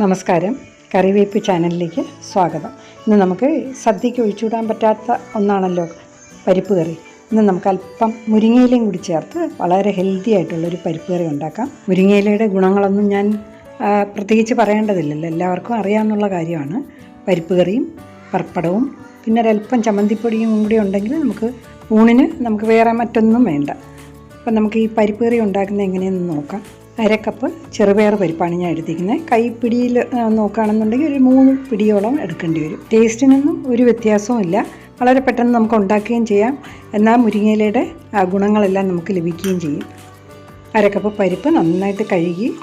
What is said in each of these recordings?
നമസ്കാരം. കറിവേപ്പ് ചാനലിലേക്ക് സ്വാഗതം. ഇന്ന് നമുക്ക് സദ്യയ്ക്ക് ഒഴിച്ചുവിടാൻ പറ്റാത്ത ഒന്നാണല്ലോ പരിപ്പ് കറി. ഇന്ന് നമുക്ക് അല്പം മുരിങ്ങയിലയും കൂടി ചേർത്ത് വളരെ ഹെൽത്തി ആയിട്ടുള്ളൊരു പരിപ്പ് കറി ഉണ്ടാക്കാം. മുരിങ്ങയിലയുടെ ഗുണങ്ങളൊന്നും ഞാൻ പ്രത്യേകിച്ച് പറയേണ്ടതില്ലല്ലോ. എല്ലാവർക്കും അറിയാമെന്നുള്ള കാര്യമാണ്. പരിപ്പ് കറിയും പർപ്പടവും പിന്നെ ഒരല്പം ചമ്മന്തിപ്പൊടിയും കൂടി ഉണ്ടെങ്കിൽ നമുക്ക് ഊണിന് നമുക്ക് വേറെ മറ്റൊന്നും വേണ്ട. അപ്പം നമുക്ക് ഈ പരിപ്പ് കറി ഉണ്ടാക്കുന്നത് എങ്ങനെയെന്ന് നോക്കാം. അര കപ്പ് ചെറുപയർ പരിപ്പാണ് ഞാൻ എടുത്തിരിക്കുന്നത്. കൈപ്പിടിയിൽ നോക്കുകയാണെന്നുണ്ടെങ്കിൽ ഒരു മൂന്ന് പിടിയോളം എടുക്കേണ്ടി വരും. ടേസ്റ്റിനൊന്നും ഒരു വ്യത്യാസവും ഇല്ല. വളരെ പെട്ടെന്ന് നമുക്ക് ഉണ്ടാക്കുകയും ചെയ്യാം. എന്നാൽ മുരിങ്ങയിലയുടെ ഗുണങ്ങളെല്ലാം നമുക്ക് ലഭിക്കുകയും ചെയ്യും. അര കപ്പ് പരിപ്പ് നന്നായിട്ട് കഴുകി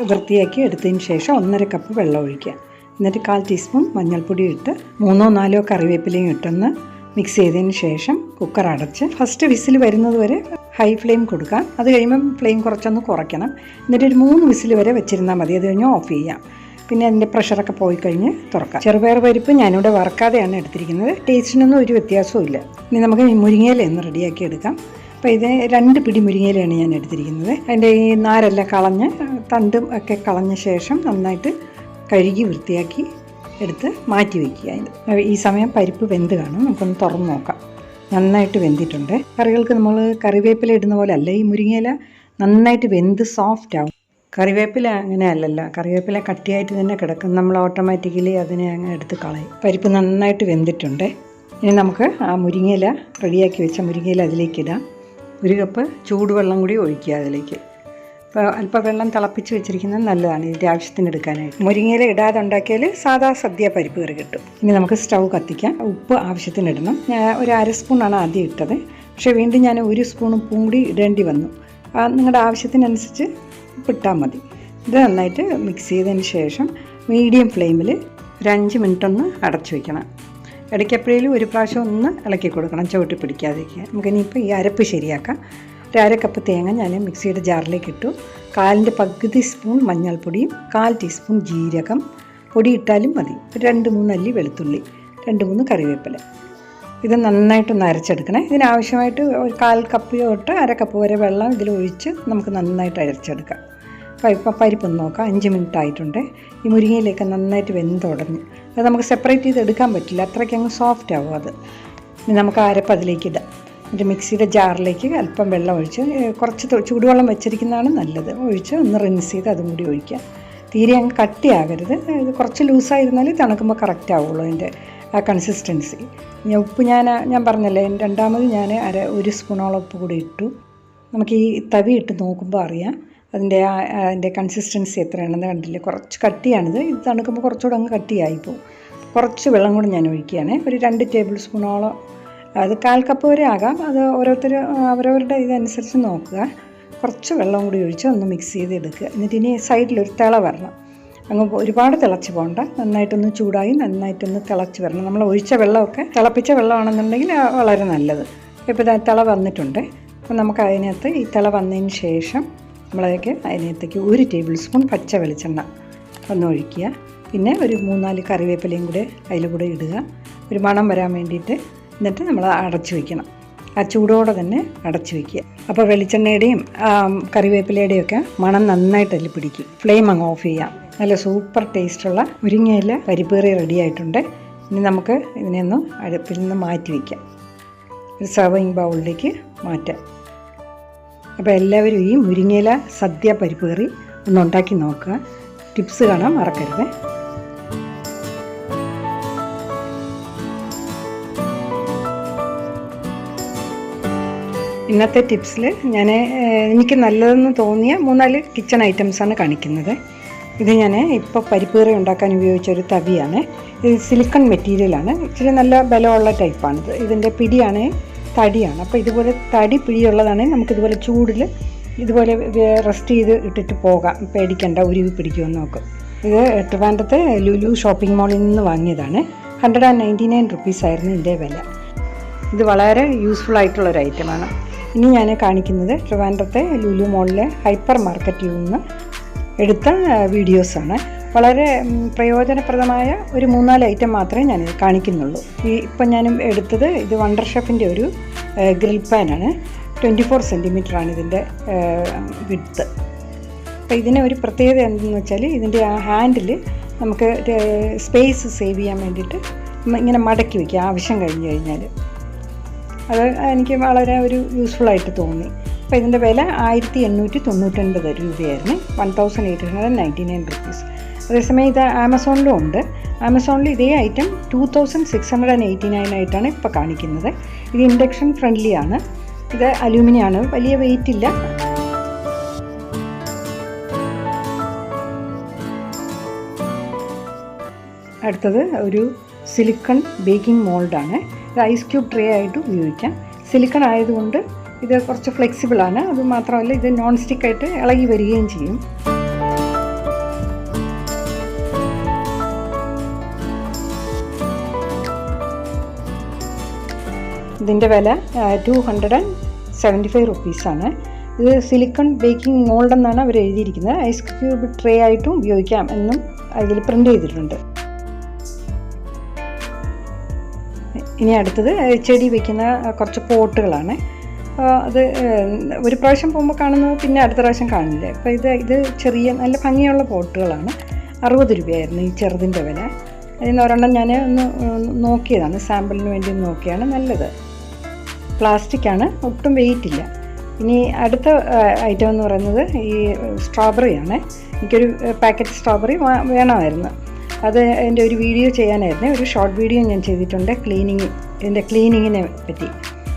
വൃത്തിയാക്കി എടുത്തതിന് ശേഷം ഒന്നര കപ്പ് വെള്ളം ഒഴിക്കുക. എന്നിട്ട് കാൽ ടീസ്പൂൺ മഞ്ഞൾപ്പൊടി ഇട്ട് മൂന്നോ നാലോ കറിവേപ്പിലയും ഇട്ടൊന്ന് മിക്സ് ചെയ്തതിന് ശേഷം കുക്കർ അടച്ച് ഫസ്റ്റ് വിസിൽ വരുന്നത് വരെ ഹൈ ഫ്ലെയിം കൊടുക്കാം. അത് കഴിയുമ്പം ഫ്ലെയിം കുറച്ചൊന്ന് കുറയ്ക്കണം. എന്നിട്ട് ഒരു മൂന്ന് വിസിൽ വരെ വെച്ചിരുന്നാൽ മതി. അത് കഴിഞ്ഞ് ഓഫ് ചെയ്യാം. പിന്നെ അതിന്റെ പ്രഷറൊക്കെ പോയി കഴിഞ്ഞ് തുറക്കാം. ചെറുപയർ പരിപ്പ് ഞാനിവിടെ വറക്കാതെയാണ് എടുത്തിരിക്കുന്നത്. ടേസ്റ്റിനൊന്നും ഒരു വ്യത്യാസവും ഇല്ല. ഇനി നമുക്ക് മുരിങ്ങയില ഒന്ന് റെഡിയാക്കി എടുക്കാം. അപ്പോൾ ഇത് രണ്ട് പിടി മുരിങ്ങയിലയാണ് ഞാൻ എടുത്തിരിക്കുന്നത്. അതിന്റെ ഈ നാരെല്ലാം കളഞ്ഞ് തണ്ടും ഒക്കെ കളഞ്ഞ ശേഷം നന്നായിട്ട് കഴുകി വൃത്തിയാക്കി എടുത്ത് മാറ്റി വയ്ക്കുക. ഈ സമയം പരിപ്പ് വെന്ത് കാണും. നമുക്കൊന്ന് തുറന്ന് നോക്കാം. നന്നായിട്ട് വെന്തിട്ടുണ്ട്. കറികൾക്ക് നമ്മൾ കറിവേപ്പില ഇടുന്ന പോലെ അല്ല. ഈ മുരിങ്ങയില നന്നായിട്ട് വെന്ത് സോഫ്റ്റ് ആവും. കറിവേപ്പില അങ്ങനെ അല്ലല്ലോ. കറിവേപ്പില കട്ടിയായിട്ട് തന്നെ കിടക്കും. നമ്മൾ ഓട്ടോമാറ്റിക്കലി അതിനെ അങ്ങ് എടുത്ത് കളയും. പരിപ്പ് നന്നായിട്ട് വെന്തിട്ടുണ്ട്. ഇനി നമുക്ക് ആ മുരിങ്ങയില റെഡിയാക്കി വെച്ച മുരിങ്ങയില അതിലേക്ക് ഇടാം. ഒരു കപ്പ് ചൂടുവെള്ളം കൂടി ഒഴിക്കുക അതിലേക്ക്. അപ്പോൾ തിളപ്പിച്ച് വെച്ചിരിക്കുന്നത് നല്ലതാണ് ഇതിന്റെ ആവശ്യത്തിന് എടുക്കാനായിട്ട് മുരിങ്ങയില ഇടാതെ ഉണ്ടാക്കിയാൽ സാധാ സദ്യ പരിപ്പ് കറി കിട്ടും. ഇനി നമുക്ക് സ്റ്റൗ കത്തിക്കാം. ഉപ്പ് ആവശ്യത്തിന് ഇടണം ഞാൻ ഒരു അര സ്പൂണാണ് ആദ്യം ഇട്ടത്. പക്ഷേ വീണ്ടും ഞാൻ ഒരു സ്പൂൺ ഉപ്പും കൂടി ഇടേണ്ടി വന്നു. നിങ്ങളുടെ ആവശ്യത്തിനനുസരിച്ച് ഉപ്പിട്ടാൽ മതി. ഇത് നന്നായിട്ട് മിക്സ് ചെയ്തതിന് ശേഷം മീഡിയം ഫ്ലെയിമിൽ ഒരു അഞ്ച് മിനിറ്റ് ഒന്ന് അടച്ചു വയ്ക്കണം ഇടയ്ക്കെപ്പോഴേലും ഒരു പ്രാവശ്യം ഒന്ന് ഇളക്കി കൊടുക്കണം. ചവിട്ടി പിടിക്കാതിരിക്കുക നമുക്കിനിയിപ്പോൾ ഈ അരപ്പ് ശരിയാക്കാം. ഒരു അരക്കപ്പ് കപ്പ് തേങ്ങ ഞാൻ മിക്സിയുടെ ജാറിലേക്ക് ഇട്ടു. കാലിന്റെ പകുതി സ്പൂൺ മഞ്ഞൾപ്പൊടിയും കാൽ ടീസ്പൂൺ ജീരകം. പൊടി ഇട്ടാലും മതി. ഒരു രണ്ട് മൂന്ന് അല്ലി വെളുത്തുള്ളി രണ്ട് മൂന്ന് കറിവേപ്പില. ഇത് നന്നായിട്ടൊന്ന് അരച്ചെടുക്കണേ. ഇതിനാവശ്യമായിട്ട് ഒരു കാൽ കപ്പ് തൊട്ട് അര കപ്പ് വരെ വെള്ളം ഇതിൽ ഒഴിച്ച് നമുക്ക് നന്നായിട്ട് അരച്ചെടുക്കാം. ഇപ്പോൾ പരിപ്പൊന്ന് നോക്കാം. അഞ്ച് മിനിറ്റ് ആയിട്ടുണ്ട്. ഈ മുരിങ്ങയിലേക്ക് നന്നായിട്ട് വെന്തുടഞ്ഞു അത് നമുക്ക് സെപ്പറേറ്റ് ചെയ്ത് എടുക്കാൻ പറ്റില്ല. അത്രയ്ക്ക് അങ്ങ് സോഫ്റ്റ് ആവും അത്. നമുക്ക് അരപ്പ് അതിലേക്ക് ഇടാം. എന്നിട്ട് മിക്സിയുടെ ജാറിലേക്ക് അല്പം വെള്ളം ഒഴിച്ച് കുറച്ച് ചൂടുവെള്ളം വെച്ചിരിക്കുന്നതാണ് നല്ലത്. ഒഴിച്ച് ഒന്ന് റിൻസ് ചെയ്ത് അതും കൂടി ഒഴിക്കുക. തീരെ അങ്ങ് കട്ടിയാകരുത്. ഇത് കുറച്ച് ലൂസായിരുന്നാലേ തണുക്കുമ്പോൾ കറക്റ്റ് ആവുള്ളൂ അതിന്റെ ആ കൺസിസ്റ്റൻസി ഉപ്പ് ഞാൻ ഞാൻ പറഞ്ഞല്ലേ രണ്ടാമത് ഞാൻ അര ഒരു സ്പൂണോളം ഉപ്പ് കൂടി ഇട്ടു. നമുക്ക് ഈ തവി ഇട്ട് നോക്കുമ്പോൾ അറിയാം അതിന്റെ അതിന്റെ കൺസിസ്റ്റൻസി എത്രയാണെന്ന് കണ്ടില്ലേ? കുറച്ച് കട്ടിയാണിത്. ഇത് തണുക്കുമ്പോൾ കുറച്ചുകൂടെ അങ്ങ് കട്ടിയായിപ്പോവും കുറച്ച് വെള്ളം കൂടി ഞാൻ ഒഴിക്കുകയാണ്. ഒരു രണ്ട് ടേബിൾ സ്പൂണോളം അത് കാൽ കപ്പ് വരെ ആകാം. അത് ഓരോരുത്തർ അവരവരുടെ ഇതനുസരിച്ച് നോക്കുക. കുറച്ച് വെള്ളം കൂടി ഒഴിച്ച് ഒന്ന് മിക്സ് ചെയ്ത് എടുക്കുക എന്നിട്ട് ഇനി സൈഡിലൊരു തിള വരണം. അങ്ങ് ഒരുപാട് തിളച്ച് പോകണ്ട നന്നായിട്ടൊന്ന് ചൂടായി നന്നായിട്ടൊന്ന് തിളച്ച് വരണം. നമ്മൾ ഒഴിച്ച വെള്ളമൊക്കെ തിളപ്പിച്ച വെള്ളമാണെന്നുണ്ടെങ്കിൽ വളരെ നല്ലത്. ഇപ്പോൾ ഇതാ തിള വന്നിട്ടുണ്ട്. അപ്പോൾ നമുക്ക് അതിനകത്ത് ഈ തിള വന്നതിന് ശേഷം നമ്മളതൊക്കെ അതിനകത്തേക്ക് ഒരു ടേബിൾ സ്പൂൺ പച്ച വെളിച്ചെണ്ണ ഒന്ന് ഒഴിക്കുക. പിന്നെ ഒരു മൂന്നാൽ കറിവേപ്പിലയും കൂടെ അതിൽ കൂടെ ഇടുക. ഒരു മണം വരാൻ വേണ്ടിയിട്ട് എന്നിട്ട് നമ്മൾ അടച്ചു വയ്ക്കണം. ആ ചൂടോടെ തന്നെ അടച്ചു വയ്ക്കുക. അപ്പോൾ വെളിച്ചെണ്ണയുടെയും കറിവേപ്പിലയുടെയും ഒക്കെ മണം നന്നായിട്ട് അതിൽ പിടിക്കും. ഫ്ലെയിം അങ്ങ് ഓഫ് ചെയ്യാം നല്ല സൂപ്പർ ടേസ്റ്റുള്ള മുരിങ്ങയില പരിപ്പേറി റെഡി ആയിട്ടുണ്ട്. ഇനി നമുക്ക് ഇതിനെ ഒന്ന് അടുപ്പിൽ നിന്ന് മാറ്റി വയ്ക്കാം. ഒരു സർവിങ് ബൗളിലേക്ക് മാറ്റാം. അപ്പോൾ എല്ലാവരും ഈ മുരിങ്ങയില സദ്യ പരിപ്പേറി ഒന്ന് ഉണ്ടാക്കി നോക്കുക. ടിപ്സ് കാണാൻ മറക്കരുത്. ഇന്നത്തെ ടിപ്സിൽ ഞാൻ എനിക്ക് നല്ലതെന്ന് തോന്നിയ മൂന്നാൽ കിച്ചൺ ഐറ്റംസാണ് കാണിക്കുന്നത്. ഇത് ഞാൻ ഇപ്പോൾ പരിപ്പുകറി ഉണ്ടാക്കാൻ ഉപയോഗിച്ച ഒരു തവിയാണ്. ഇത് സിലിക്കൺ മെറ്റീരിയലാണ്. ഇച്ചിരി നല്ല ബലമുള്ള ടൈപ്പാണിത്. ഇതിന്റെ പിടിയാണ് തടിയാണ്. അപ്പോൾ ഇതുപോലെ തടി പിടിയുള്ളതാണ് നമുക്കിതുപോലെ ചൂടിൽ ഇതുപോലെ റെസ്റ്റ് ചെയ്ത് ഇട്ടിട്ട് പോകാം. പേടിക്കേണ്ട ഉരുവി പിടിക്കുമെന്ന് നോക്കും. ഇത് ട്രിവാൻഡത്തെ ലുലു ഷോപ്പിംഗ് മാളിൽ നിന്ന് വാങ്ങിയതാണ്. ഹൺഡ്രഡ് ആൻഡ് നയന്റി നയൻ റുപ്പീസായിരുന്നു ഇതിന്റെ വില. ഇത് വളരെ യൂസ്ഫുൾ ആയിട്ടുള്ളൊരു ഐറ്റമാണ് ഇനി ഞാൻ കാണിക്കുന്നത് ട്രിവാൻഡ്രത്തെ ലുലു മോളിലെ ഹൈപ്പർ മാർക്കറ്റിൽ നിന്ന് എടുത്ത വീഡിയോസാണ്. വളരെ പ്രയോജനപ്രദമായ ഒരു മൂന്നാൽ ഐറ്റം മാത്രമേ ഞാൻ കാണിക്കുന്നുള്ളൂ. ഈ ഇപ്പം ഞാൻ എടുത്തത് ഇത് വണ്ടർ ഷെഫിന്റെ ഒരു ഗ്രിൽ പാനാണ്. ട്വന്റി ഫോർ സെന്റിമീറ്ററാണ് ഇതിന്റെ വിഡ്ത്ത്. അപ്പോൾ ഇതിന് ഒരു പ്രത്യേകത എന്തെന്ന് വെച്ചാൽ ഇതിന്റെ ആ ഹാൻഡിൽ നമുക്ക് സ്പേസ് സേവ് ചെയ്യാൻ വേണ്ടിയിട്ട് ഇങ്ങനെ മടക്കി വയ്ക്കുക ആവശ്യം കഴിഞ്ഞ് കഴിഞ്ഞാൽ അത് എനിക്ക് വളരെ ഒരു യൂസ്ഫുൾ ആയിട്ട് തോന്നി. അപ്പോൾ ഇതിന്റെ വില ആയിരത്തി എണ്ണൂറ്റി തൊണ്ണൂറ്റൊൻപത് രൂപയായിരുന്നു. One thousand eight hundred ninety nine rupees അതേസമയം ഇത് ആമസോണിലും ഉണ്ട്. ആമസോണിൽ ഇതേ item two thousand six hundred and eighty nine ആയിട്ടാണ് ഇപ്പോൾ കാണിക്കുന്നത്. ഇത് ഇൻഡക്ഷൻ ഫ്രണ്ട്ലി ആണ്. ഇത് അലൂമിനിയം ആണ്. വലിയ വെയിറ്റ് ഇല്ല. അടുത്തത് ഒരു സിലിക്കൺ ബേക്കിംഗ് മോൾഡാണ്. ഇത് ഐസ് ക്യൂബ് ട്രേ ആയിട്ട് ഉപയോഗിക്കാം. സിലിക്കൺ ആയതുകൊണ്ട് ഇത് കുറച്ച് ഫ്ലെക്സിബിളാണ് അത് മാത്രമല്ല ഇത് നോൺ സ്റ്റിക്കായിട്ട് ഇളകി വരികയും ചെയ്യും. ഇതിന്റെ വില two hundred and seventy five റുപ്പീസാണ് ഇത് സിലിക്കൺ ബേക്കിംഗ് മോൾഡ് എന്നാണ് അവർ എഴുതിയിരിക്കുന്നത്. ഐസ് ക്യൂബ് ട്രേ ആയിട്ടും ഉപയോഗിക്കാം എന്നും അതിൽ പ്രിന്റ് ചെയ്തിട്ടുണ്ട്. ഇനി അടുത്തത് ചെടി വയ്ക്കുന്ന കുറച്ച് പോട്ടുകളാണ്. അത് ഒരു പ്രാവശ്യം പോകുമ്പോൾ കാണുന്നത് പിന്നെ അടുത്ത പ്രാവശ്യം കാണില്ല. അപ്പോൾ ഇത് ഇത് ചെറിയ നല്ല ഭംഗിയുള്ള പോട്ടുകളാണ്. അറുപത് രൂപയായിരുന്നു ഈ ചെറുതിന്റെ വില. അതിൽ നിന്ന് ഒരെണ്ണം ഞാൻ ഒന്ന് നോക്കിയതാണ്. സാമ്പിളിന് വേണ്ടി നോക്കിയാണ് നല്ലത്. പ്ലാസ്റ്റിക്കാണ് ഒട്ടും വെയിറ്റ് ഇല്ല. ഇനി അടുത്ത ഐറ്റം എന്ന് പറയുന്നത് ഈ സ്ട്രോബെറിയാണ് എനിക്കൊരു പാക്കറ്റ് സ്ട്രോബെറി വേണമായിരുന്നു. അത് എന്റെ ഒരു വീഡിയോ ചെയ്യാനായിരുന്നു. ഒരു ഷോർട്ട് വീഡിയോ ഞാൻ ചെയ്തിട്ടുണ്ട്. ക്ലീനിങ് ഇതിന്റെ ക്ലീനിങ്ങിനെ പറ്റി.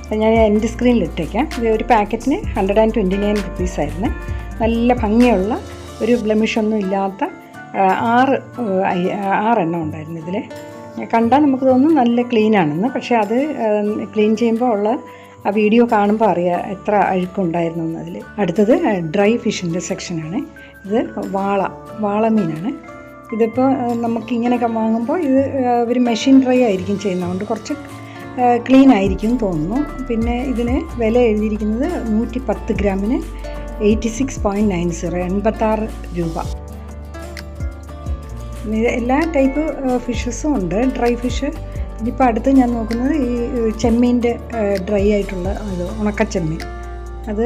അത് ഞാൻ എന്റെ സ്ക്രീനിൽ ഇട്ടേക്കാം. ഇത് ഒരു പാക്കറ്റിന് hundred and twenty nine rupees ആയിരുന്നു. നല്ല ഭംഗിയുള്ള ഒരു ബ്ലമിഷൊന്നും ഇല്ലാത്ത ആറ് ആറെണ്ണം ഉണ്ടായിരുന്നു ഇതിൽ കണ്ടാൽ നമുക്ക് തോന്നും നല്ല ക്ലീൻ ആണെന്ന്. പക്ഷേ അത് ക്ലീൻ ചെയ്യുമ്പോൾ ഉള്ള ആ വീഡിയോ കാണുമ്പോൾ അറിയാം എത്ര അഴുക്കുണ്ടായിരുന്നു എന്നതിൽ അടുത്തത് ഡ്രൈ ഫിഷിന്റെ സെക്ഷനാണ് ഇത് വാള വാളമീനാണ്. ഇതിപ്പോൾ നമുക്ക് ഇങ്ങനെയൊക്കെ വാങ്ങുമ്പോൾ ഇത് ഒരു മെഷീൻ ഡ്രൈ ആയിരിക്കും ചെയ്യുന്നതുകൊണ്ട് കുറച്ച് ക്ലീൻ ആയിരിക്കും തോന്നുന്നു. പിന്നെ ഇതിന് വില എഴുതിയിരിക്കുന്നത് നൂറ്റി പത്ത് ഗ്രാമിന് eighty six point nine zero എൺപത്താറ് രൂപ. എല്ലാ ടൈപ്പ് ഫിഷസും ഉണ്ട്. ഡ്രൈ ഫിഷ് ഇനിയിപ്പോൾ അടുത്ത് ഞാൻ നോക്കുന്നത് ഈ ചെമ്മീന്റെ ഡ്രൈ ആയിട്ടുള്ള അത് ഉണക്കച്ചെമ്മീൻ. അത്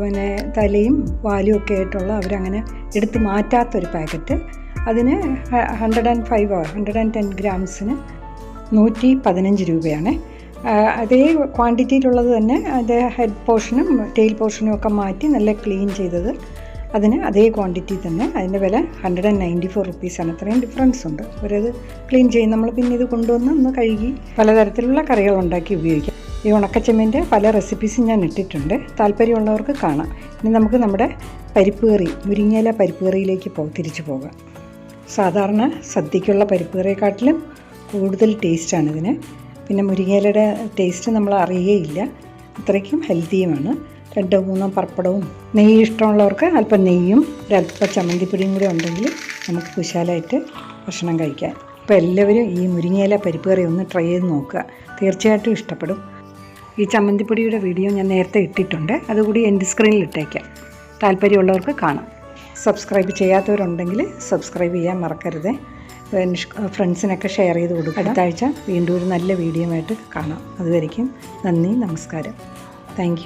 പിന്നെ തലയും വാലും ഒക്കെ ആയിട്ടുള്ള അവരങ്ങനെ എടുത്ത് മാറ്റാത്തൊരു പാക്കറ്റ് അതിന് hundred and five hundred and ten ഗ്രാംസിന് നൂറ്റി പതിനഞ്ച് രൂപയാണ് അതേ ക്വാണ്ടിറ്റിയിലുള്ളത് തന്നെ അത് ഹെഡ് പോർഷനും ടെയിൽ പോർഷനും ഒക്കെ മാറ്റി നല്ല ക്ലീൻ ചെയ്തത് അതിന് അതേ ക്വാണ്ടിറ്റി തന്നെ. അതിന്റെ വില ഹൺഡ്രഡ് ആൻഡ് നയന്റി ഫോർ റുപ്പീസാണ് അത്രയും ഡിഫറൻസ് ഉണ്ട്. അവരത് ക്ലീൻ ചെയ്യും. നമ്മൾ പിന്നെ ഇത് കൊണ്ടുവന്ന് ഒന്ന് കഴുകി പലതരത്തിലുള്ള കറികൾ ഉണ്ടാക്കി ഉപയോഗിക്കാം. ഈ ഉണക്കച്ചെമ്മിന്റെ പല റെസിപ്പീസും ഞാൻ ഇട്ടിട്ടുണ്ട്. താല്പര്യമുള്ളവർക്ക് കാണാം. ഇനി നമുക്ക് നമ്മുടെ പരിപ്പ് കറി മുരിങ്ങയില പരിപ്പ് കറിയിലേക്ക് പോ തിരിച്ചു പോകാം. സാധാരണ സദ്യക്കുള്ള പരിപ്പ് കറിയെക്കാട്ടിലും കൂടുതൽ ടേസ്റ്റാണ് ഇതിന്. പിന്നെ മുരിങ്ങയിലയുടെ ടേസ്റ്റ് നമ്മൾ അറിയുകയില്ല അത്രയ്ക്കും ഹെൽത്തിയുമാണ് രണ്ടോ മൂന്നോ പപ്പടവും നെയ്യ് ഇഷ്ടമുള്ളവർക്ക് അല്പം നെയ്യും ഒരല്പം ചമ്മന്തിപ്പൊടിയും കൂടെ ഉണ്ടെങ്കിൽ നമുക്ക് കുശാലായിട്ട് ഭക്ഷണം കഴിക്കാം. അപ്പോൾ എല്ലാവരും ഈ മുരിങ്ങയില പരിപ്പ് കറി ഒന്ന് ട്രൈ ചെയ്ത് നോക്കുക. തീർച്ചയായിട്ടും ഇഷ്ടപ്പെടും. ഈ ചമ്മന്തിപ്പൊടിയുടെ വീഡിയോ ഞാൻ നേരത്തെ ഇട്ടിട്ടുണ്ട്. അതുകൂടി എന്റെ സ്ക്രീനിൽ ഇട്ടേക്കാം. താല്പര്യമുള്ളവർക്ക് കാണാം. സബ്സ്ക്രൈബ് ചെയ്യാത്തവരുണ്ടെങ്കിൽ സബ്സ്ക്രൈബ് ചെയ്യാൻ മറക്കരുത്. ഫ്രണ്ട്സിനൊക്കെ ഷെയർ ചെയ്ത് കൊടുക്കുക. അടുത്ത ആഴ്ച വീണ്ടും ഒരു നല്ല വീഡിയോ ആയിട്ട് കാണാം. അതുവരെയ്ക്കും നന്ദി നമസ്കാരം. താങ്ക്